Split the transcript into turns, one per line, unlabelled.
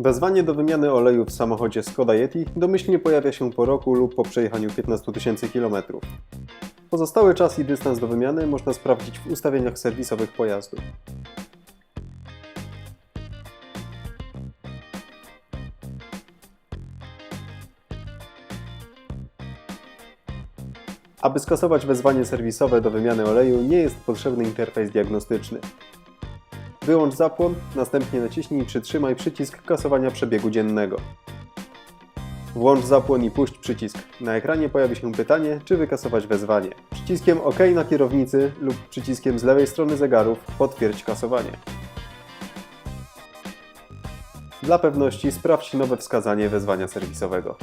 Wezwanie do wymiany oleju w samochodzie Skoda Yeti domyślnie pojawia się po roku lub po przejechaniu 15 tysięcy km. Pozostały czas i dystans do wymiany można sprawdzić w ustawieniach serwisowych pojazdu. Aby skasować wezwanie serwisowe do wymiany oleju nie jest potrzebny interfejs diagnostyczny. Wyłącz zapłon, następnie naciśnij i przytrzymaj przycisk kasowania przebiegu dziennego. Włącz zapłon i puść przycisk. Na ekranie pojawi się pytanie, czy wykasować wezwanie. Przyciskiem OK na kierownicy lub przyciskiem z lewej strony zegarów potwierdź kasowanie. Dla pewności sprawdź nowe wskazanie wezwania serwisowego.